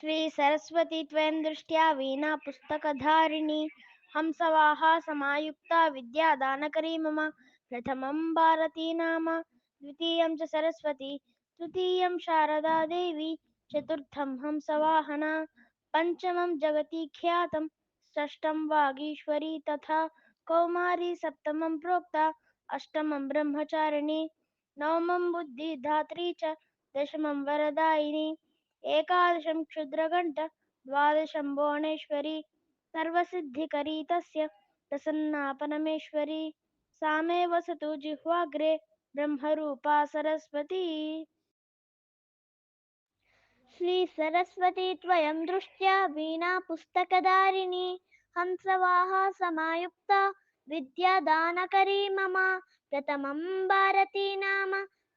श्री सरस्वती त्वं दृष्ट्या वीणा पुस्तकधारिणी। हंसवाहा, समायुक्ता, विद्यादानकरी मम। प्रथमं भारती नाम, द्वितीयं च सरस्वती, तृतीयं शारदा देवी, चतुर्थं हंसवाहना, पञ्चमं जगति ख्यातं, षष्ठं वागीश्वरी तथा कौमारी सप्तमं प्रोक्ता, अष्टमं ब्रह्मचारिणी, नवमं बुद्धिधात्री च, दशमं वरदायिनी। వరదాయిని ఏకాదశం క్షుద్రఘంట ద్వాదశం భువనేశ్వరి సర్వసిద్ధికరీ తస్య ప్రసన్నా పరమేశ్వరి సామే వసతు జిహ్వాగ్రే బ్రహ్మరూపా సరస్వతి శ్రీ సరస్వతి త్వయం దృష్ట్యా వీణా పుస్తకధారిణి హంసవాహా సమాయుక్త విద్యాదానకరీ మమ ప్రథమం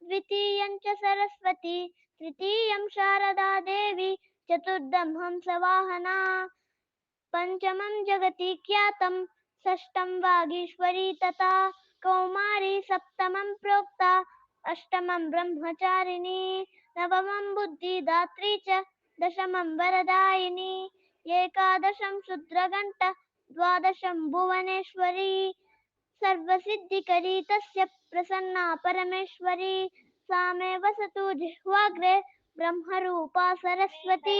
द्वितीयं च सरस्वती, तृतीयं शारदा देवी चतुर्दं हंसवाहना पञ्चमं जगति ख्यातं, षष्ठं वागीश्वरी तथा कौमारी सप्तमं प्रोक्ता, अष्टमं ब्रह्मचारिणी, नवमं बुद्धिदात्री च, दशमं वरदायिनी, एकादशं शूद्रघण्ट, द्वादशं भुवनेश्वरी ద్వాదశం భువనేశ్వరి సర్వసిద్ధికరీ తస్య ప్రసన్నా పరమేశ్వరి సామే వసతు జిహ్వాగ్రే బ్రహ్మరూపా సరస్వతి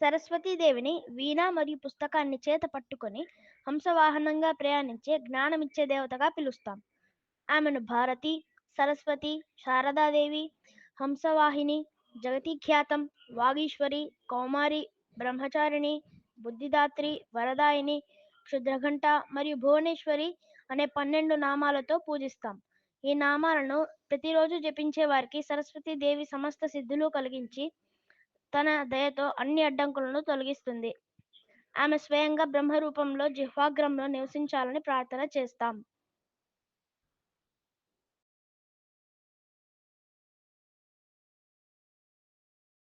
సరస్వతీదేవిని వీణ మరియు పుస్తకాన్ని చేత పట్టుకొని హంసవాహనంగా ప్రయాణించే జ్ఞానమిచ్చే దేవతగా పిలుస్తాం. ఆమెను భారతి సరస్వతి శారదాదేవి హంసవాహిని జగతిఖ్యాతం వాగీశ్వరి కౌమారి బ్రహ్మచారిణి బుద్ధిదాత్రి వరదాయిని క్షుద్రఘంట మరియు భువనేశ్వరి అనే పన్నెండు నామాలతో పూజిస్తాం. ఈ నామాలను ప్రతిరోజు జపించే వారికి సరస్వతి దేవి సమస్త సిద్ధులు కలిగించి తన దయతో అన్ని అడ్డంకులను తొలగిస్తుంది. ఆమె స్వయంగా బ్రహ్మ రూపంలో జిహ్వాగ్రంలో నివసించాలని ప్రార్థన చేస్తాం.